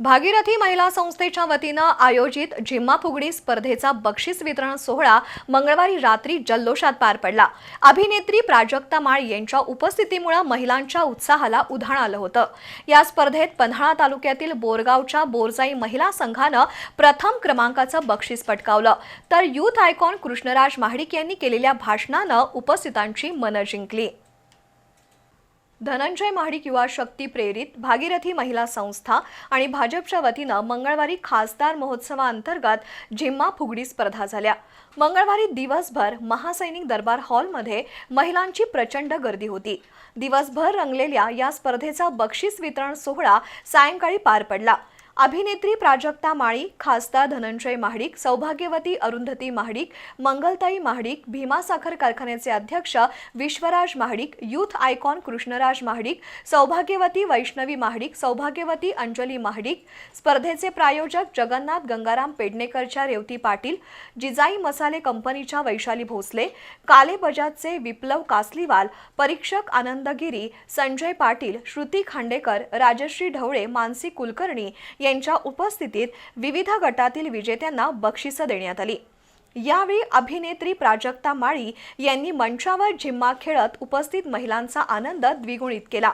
भागीरथी महिला संस्थेच्या वतीनं आयोजित जिम्मा फुगडी स्पर्धेचा बक्षीस वितरण सोहळा मंगळवारी रात्री जल्लोषात पार पडला. अभिनेत्री प्राजक्ता माळ यांच्या उपस्थितीमुळे महिलांच्या उत्साहाला उधाण आलं होतं. या स्पर्धेत पन्हाळा तालुक्यातील बोरगावच्या बोरजाई महिला संघानं प्रथम क्रमांकाचं बक्षीस पटकावलं. तर युथ आयकॉन कृष्णराज महाडिक यांनी केलेल्या भाषणानं उपस्थितांची मनं जिंकली. धनंजय महाडिक युवा शक्ती प्रेरित भागीरथी महिला संस्था आणि भाजपच्या वतीनं मंगळवारी खासदार महोत्सवाअंतर्गत झिम्मा फुगडी स्पर्धा झाल्या. मंगळवारी दिवसभर महासैनिक दरबार हॉलमध्ये महिलांची प्रचंड गर्दी होती. दिवसभर रंगलेल्या या स्पर्धेचा बक्षीस वितरण सोहळा सायंकाळी पार पडला. अभिनेत्री प्राजक्ता माळी खासदार धनंजय महाडिक सौभाग्यवती अरुंधती महाडिक मंगलताई महाडिक भीमा साखर कारखान्याचे अध्यक्ष विश्वराज महाडिक युथ आयकॉन कृष्णराज महाडिक सौभाग्यवती वैष्णवी महाडिक सौभाग्यवती अंजली महाडिक स्पर्धेचे प्रायोजक जगन्नाथ गंगाराम पेडणेकरच्या रेवती पाटील जिजाई मसाले कंपनीच्या वैशाली भोसले काले बजाजचे विप्लव कासलीवाल परीक्षक आनंदगिरी संजय पाटील श्रुती खांडेकर राजश्री ढवळे मानसी कुलकर्णी यांच्या उपस्थितीत विविध गटातील विजेत्यांना बक्षिसं देण्यात आली. यावेळी अभिनेत्री प्राजक्ता माळी यांनी मंचावर झिम्मा खेळत उपस्थित महिलांचा आनंद द्विगुणित केला.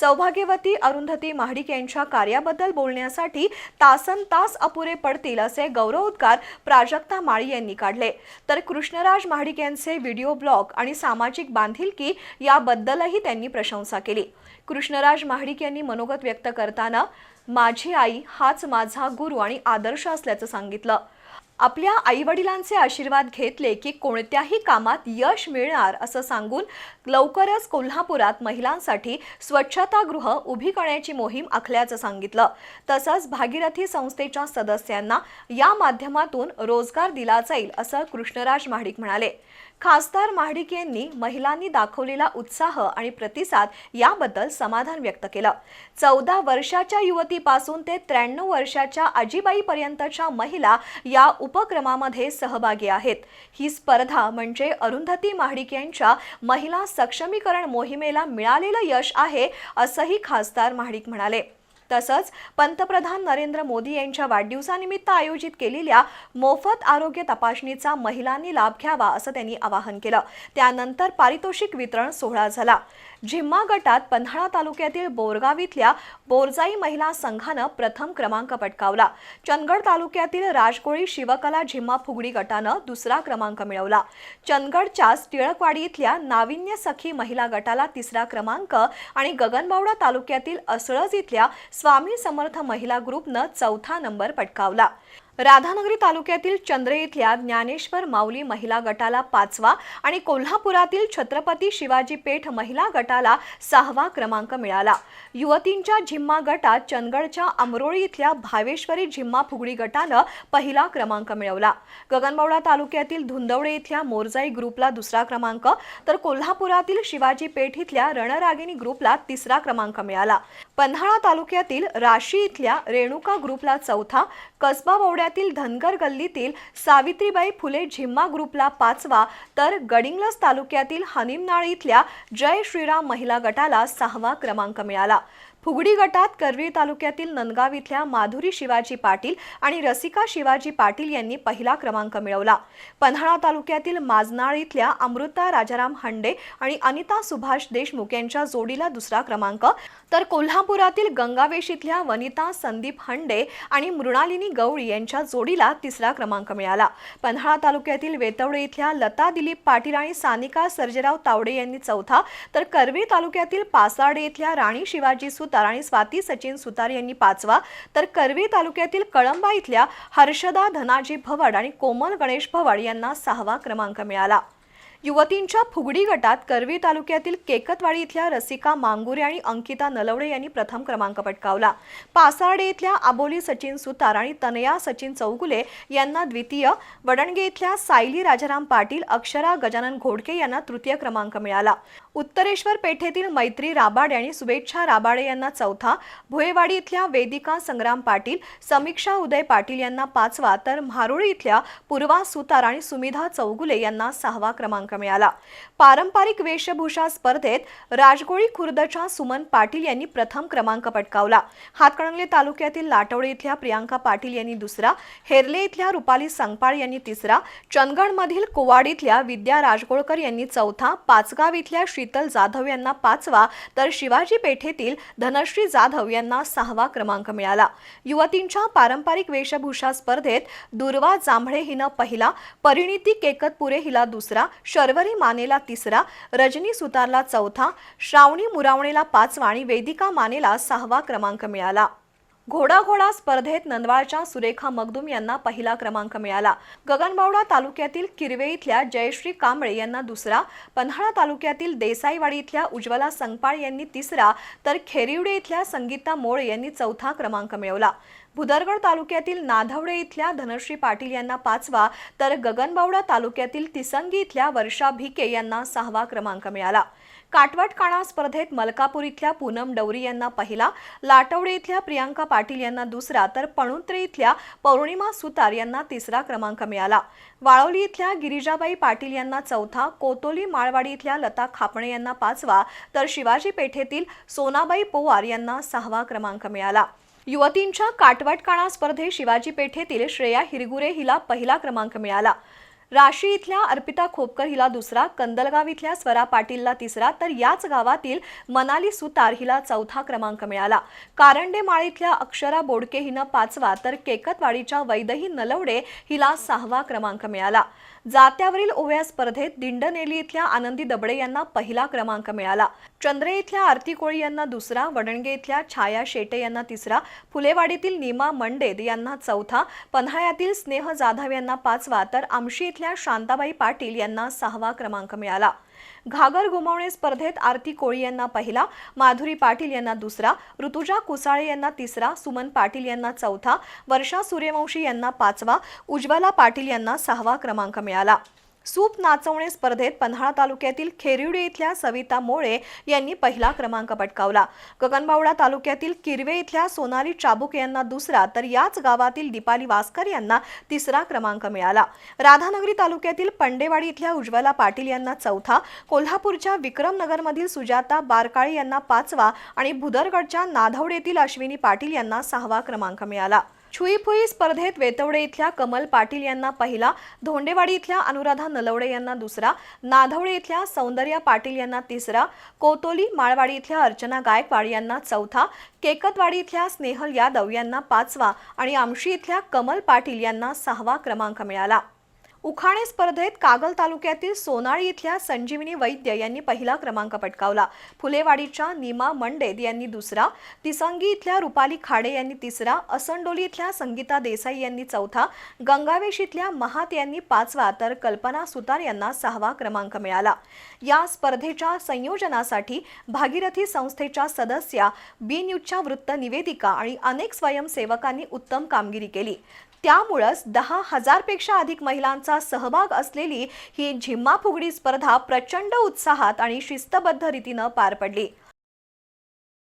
सौभाग्यवती अरुंधती महाडिक यांच्या कार्याबद्दल बोलण्यासाठी तासन तास अपुरे पडतील असे गौरवोद्गार प्राजक्ता माळी यांनी काढले. तर कृष्णराज महाडिक यांचे व्हिडिओ ब्लॉग आणि सामाजिक बांधिलकी याबद्दलही त्यांनी प्रशंसा केली. कृष्णराज महाडिक यांनी मनोगत व्यक्त करताना माझी आई हाच माझा गुरु आणि आदर्श असल्याचं सांगितलं. आपल्या आईवडिलांचे आशीर्वाद घेतले की कोणत्याही कामात यश मिळणार असं सांगून लवकरच कोल्हापुरात महिलांसाठी स्वच्छतागृह उभी करण्याची मोहीम आखल्याचं सांगितलं. तसंच भागीरथी संस्थेच्या सदस्यांना या माध्यमातून रोजगार दिला जाईल असं कृष्णराज महाडिक म्हणाले. खासदार महाडिक यांनी महिलांनी दाखवलेला उत्साह आणि प्रतिसाद याबद्दल समाधान व्यक्त केलं. चौदा वर्षाच्या युवतीपासून ते त्र्याण्णव वर्षाच्या आजीबाईपर्यंतच्या महिला या उपक्रमामध्ये सहभागी आहेत. ही स्पर्धा म्हणजे अरुंधती महाडिक यांच्या महिला सक्षमीकरण मोहिमेला मिळालेलं यश आहे असंही खासदार महाडिक म्हणाले. तसंच पंतप्रधान नरेंद्र मोदी यांच्या वाढदिवसानिमित्त आयोजित केलेल्या मोफत आरोग्य तपासणीचा महिलांनी लाभ घ्यावा असं त्यांनी आवाहन केलं. त्यानंतर पारितोषिक वितरण सोहळा झाला. झिम्मा गटात पन्हाळा तालुक्यातील बोरगाव इथल्या बोरजाई महिला संघानं प्रथम क्रमांक पटकावला. चंदगड तालुक्यातील राजकोळी शिवकला झिम्मा फुगडी गटानं दुसरा क्रमांक मिळवला. चंदगडच्याच टिळकवाडी इथल्या नाविन्य सखी महिला गटाला तिसरा क्रमांक आणि गगनबावडा तालुक्यातील असळज इथल्या स्वामी समर्थ महिला ग्रुपनं चौथा नंबर पटकावला. राधानगरी तालुक्यातील चंद्रे इथल्या ज्ञानेश्वर माऊली महिला गटाला पाचवा आणि कोल्हापुरातील छत्रपती शिवाजी पेठ महिला गटाला सहावा क्रमांक मिळाला. युवतींच्या झिम्मा गटात चंदगडच्या अमरोळी इथल्या भावेश्वरी झिम्मा फुगडी गटानं पहिला क्रमांक मिळवला. गगनबावडा तालुक्यातील धुंदवडे इथल्या मोरजाई ग्रुपला दुसरा क्रमांक तर कोल्हापुरातील शिवाजी पेठ इथल्या रणरागिणी ग्रुपला तिसरा क्रमांक मिळाला. पन्हाळा तालुक्यातील राशी इथल्या रेणुका ग्रुपला चौथा कसबा तालुक्यातील धनगर गल्लीतील सावित्रीबाई फुले झिम्मा ग्रुपला पाचवा तर गडिंग्लज तालुक्यातील हनीमनाळ इथल्या जय श्रीराम महिला गटाला सहावा क्रमांक मिळाला. फुगडी गटात करवीर तालुक्यातील नंदगाव इथल्या माधुरी शिवाजी पाटील आणि रसिका शिवाजी पाटील यांनी पहिला क्रमांक मिळवला. पन्हाळा तालुक्यातील माजनाळ इथल्या अमृता राजाराम हंडे आणि अनिता सुभाष देशमुख यांच्या जोडीला दुसरा क्रमांक. तर कोल्हापुरातील गंगावेश इथल्या वनिता संदीप हंडे आणि मृणालिनी गवळी यांच्या जोडीला तिसरा क्रमांक मिळाला. पन्हाळा तालुक्यातील वेतवडे इथल्या लता दिलीप पाटील आणि सानिका सर्जेराव तावडे यांनी चौथा. तर करवीर तालुक्यातील पासाडे इथल्या राणी शिवाजी सुतार आणि स्वाती सचिन सुतार यांनी पाचवा. तर करवी तालुक्यातील कळंबा इथल्या हर्षदा धनाजी भवड आणि कोमल गणेश भवड यांना सहावा क्रमांक मिळाला. युवतींच्या फुगडी गटात करवी तालुक्यातील केकतवाडी इथल्या रसिका मांगुरे आणि अंकिता नलवडे यांनी प्रथम क्रमांक पटकावला. पासार्डे इथल्या आबोली सचिन सुतार आणि तनया सचिन चौगुले यांना द्वितीय. वडणगे इथल्या सायली राजाराम पाटील अक्षरा गजानन घोडके यांना तृतीय क्रमांक मिळाला. उत्तरेश्वर पेठेतील मैत्री राबाड आणि शुभेच्छा राबाडे यांना चौथा भुयेवाडी इथल्या वेदिका संग्राम पाटील समीक्षा उदय पाटील यांना पाचवा तर म्हारोळी इथल्या पूर्वा सुतार आणि सुमिधा चौगुले यांना सहावा क्रमांक मिळाला. पारंपरिक वेशभूषा स्पर्धेत राजगोळी खुर्दच्या सुमन पाटील यांनी प्रथम क्रमांक पटकावला. हातकणंगले तालुक्यातील लाटवडे इथल्या प्रियांका पाटील यांनी दुसरा हेरले इथल्या रुपाली संगपाळ यांनी तिसरा चंदगडमधील कोवाड इथल्या विद्या राजगोळकर यांनी चौथा पाचगाव इथल्या शीतल जाधव यांना पाचवा तर शिवाजी पेठेतील धनश्री जाधव यांना सहावा क्रमांक मिळाला. युवतींच्या पारंपरिक वेशभूषा स्पर्धेत दुर्वा जांभळे हिनं पहिला परिणिती केकतपुरे हिला दुसरा शर्वरी मानेला तिसरा रजनी सुतारला चौथा श्रावणी मुरावणेला पाचवा आणि वेदिका मानेला सहावा क्रमांक मिळाला. घोडाघोडा स्पर्धेत नंदवाळच्या सुरेखा मगदूम यांना पहिला क्रमांक मिळाला. गगनबावडा तालुक्यातील किरवे इथल्या जयश्री कांबळे यांना दुसरा पन्हाळा तालुक्यातील देसाईवाडी इथल्या उज्ज्वला संगपाळ यांनी तिसरा तर खेरिवडे इथल्या संगीता मोळे यांनी चौथा क्रमांक मिळवला. भुदरगड तालुक्यातील नाधवडे इथल्या धनश्री पाटील यांना पाचवा तर गगनबावडा तालुक्यातील तिसंगी इथल्या वर्षा भिके यांना सहावा क्रमांक मिळाला. काटवाट काणा स्पर्धेत मलकापूर इथल्या पूनम डवरी यांना पहिला लाटवडे इथल्या प्रियांका पाटील यांना दुसरा तर पणुत्रे इथल्या पौर्णिमा सुतार यांना तिसरा क्रमांक मिळाला. वाळोली इथल्या गिरिजाबाई पाटील यांना चौथा कोतोली माळवाडी इथल्या लता खापणे यांना पाचवा तर शिवाजी पेठेतील सोनाबाई पोवार यांना सहावा क्रमांक मिळाला. युवतींच्या काटवाट काणा स्पर्धेत शिवाजी पेठेतील श्रेया हिरगुरे हिला पहिला क्रमांक मिळाला. राशी इथल्या अर्पिता खोपकर हिला दुसरा कंदलगाव इथल्या स्वरा पाटीलला तिसरा तर याच गावातील मनाली सुतार हिला चौथा क्रमांक मिळाला. कारंडे माळीतल्या अक्षरा बोडके हिनं पाचवा तर केकतवाडीच्या वैदही नलवडे हिला सहावा क्रमांक मिळाला. जात्यावरील ओव्या स्पर्धेत दिंडनेली इथल्या आनंदी दबडे यांना पहिला क्रमांक मिळाला. चंद्रे इथल्या आरती कोळी यांना दुसरा वडणगे इथल्या छाया शेटे यांना तिसरा फुलेवाडीतील नीमा मंडेद यांना चौथा पन्हाळ्यातील स्नेह जाधव यांना पाचवा तर आमशी इथल्या शांताबाई पाटील यांना सहावा क्रमांक मिळाला. घागर घुमवणे स्पर्धेत आरती कोळी यांना पहिला माधुरी पाटील यांना दुसरा ऋतुजा कुसाळे यांना तिसरा सुमन पाटील यांना चौथा वर्षा सूर्यवंशी यांना पाचवा उज्ज्वला पाटील यांना सहावा क्रमांक मिळाला. सूप नाचवणे स्पर्धेत पन्हाळा तालुक्यातील खेरिवडी इथल्या सविता मोळे यांनी पहिला क्रमांक पटकावला. गगनबावडा तालुक्यातील किरवे इथल्या सोनाली चाबुक यांना दुसरा तर याच गावातील दीपाली वास्कर यांना तिसरा क्रमांक मिळाला. राधानगरी तालुक्यातील पंडेवाडी इथल्या उज्ज्वला पाटील यांना चौथा कोल्हापूरच्या विक्रमनगरमधील सुजाता बारकाळे यांना पाचवा आणि भुदरगडच्या नाधवडेतील अश्विनी पाटील यांना सहावा क्रमांक मिळाला. छुईफुई स्पर्धेत वेतवडे इथल्या कमल पाटील यांना पहिला धोंडेवाडी इथल्या अनुराधा नलवडे यांना दुसरा नाधवडे इथल्या सौंदर्या पाटील यांना तिसरा कोतोली माळवाडी इथल्या अर्चना गायकवाड यांना चौथा केकतवाडी इथल्या स्नेहल यादव यांना पाचवा आणि आमशी इथल्या कमल पाटील यांना सहावा क्रमांक मिळाला. उखाणे स्पर्धेत कागल तालुक्यातील सोनाळी इथल्या संजीवनी वैद्य यांनी पहिला क्रमांक पटकावला. फुलेवाडीच्या नीमा मंडेद यांनी दुसरा तिसंगी इथल्या रुपाली खाडे यांनी तिसरा असंडोली इथल्या संगीता देसाई यांनी चौथा गंगावेश इथल्या महात यांनी पाचवा तर कल्पना सुतार यांना सहावा क्रमांक मिळाला. या स्पर्धेच्या संयोजनासाठी भागीरथी संस्थेच्या सदस्या बी न्यूजच्या वृत्त निवेदिका आणि अनेक स्वयंसेवकांनी उत्तम कामगिरी केली. त्यामुळंच दहा हजारपेक्षा अधिक महिलांचा सहभाग असलेली ही झिम्मा फुगडी स्पर्धा प्रचंड उत्साहात आणि शिस्तबद्ध रीतीनं पार पडली.